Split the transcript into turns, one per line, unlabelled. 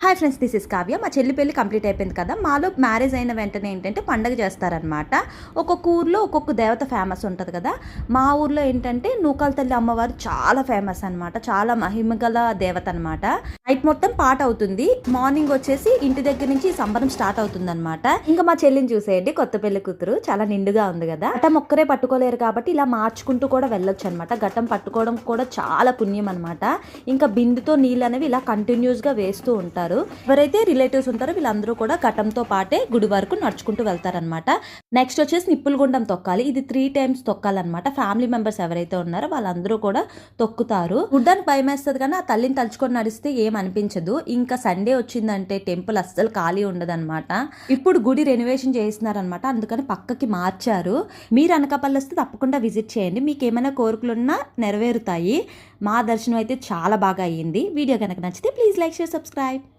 Hi friends this is Kavya మా చెల్లి పెళ్ళి కంప్లీట్ అయిపోయింది కదా మాలో మ్యారేజ్ అయిన వెంటనే ఏంటంటే పండగ చేస్తారనమాట ఒక్కొక్క ఊర్లో ఒక్కొక్క దేవత ఫేమస్ ఉంటుంది కదా మా ఊర్లో ఏంటంటే నూకాల తల్లి అమ్మవారు చాలా ఫేమస్ అనమాట చాలా మహిమగల దేవత అనమాట నైట్ మొత్తం పాట అవుతుంది మార్నింగ్ వచ్చేసి ఇంటి దగ్గర నుంచి సంబరం స్టార్ట్ అవుతుంది అనమాట ఇంకా మా చెల్లిని చూసేయండి కొత్త పెళ్ళి కూతురు చాలా నిండుగా ఉంది కదా. గట్టం ఒక్కరే పట్టుకోలేరు కాబట్టి ఇలా మార్చుకుంటూ కూడా వెళ్ళొచ్చు అనమాట గట్టం పట్టుకోవడం కూడా చాలా పుణ్యం అనమాట ఇంకా బిందుతో నీళ్ళు అనేవి ఇలా కంటిన్యూస్గా వేస్తూ ఉంటారు. ఎవరైతే రిలేటివ్స్ ఉంటారో వీళ్ళందరూ కూడా ఘటంతో పాటే గుడి వరకు నడుచుకుంటూ వెళ్తారనమాట నెక్స్ట్ వచ్చేసి నిప్పులు గుండం తొక్కాలి. ఇది త్రీ టైమ్స్ తొక్కాలన్నమాట. ఫ్యామిలీ మెంబర్స్ ఎవరైతే ఉన్నారో వాళ్ళందరూ కూడా తొక్కుతారు. గుడ్డానికి భయం వేస్తుంది కానీ ఆ తల్లిని తలుచుకొని నడిస్తే ఏం అనిపించదు. ఇంకా సండే వచ్చిందంటే టెంపుల్ అస్సలు ఖాళీ ఉండదన్నమాట. ఇప్పుడు గుడి రెనోవేషన్ చేస్తున్నారనమాట అందుకని పక్కకి మార్చారు. మీరు అనకాపల్లి వస్తే తప్పకుండా విజిట్ చేయండి. మీకు ఏమైనా కోరికలున్నా నెరవేరుతాయి. మా దర్శనం అయితే చాలా బాగా అయ్యింది. వీడియో కనుక నచ్చితే ప్లీజ్ లైక్ షేర్ సబ్స్క్రైబ్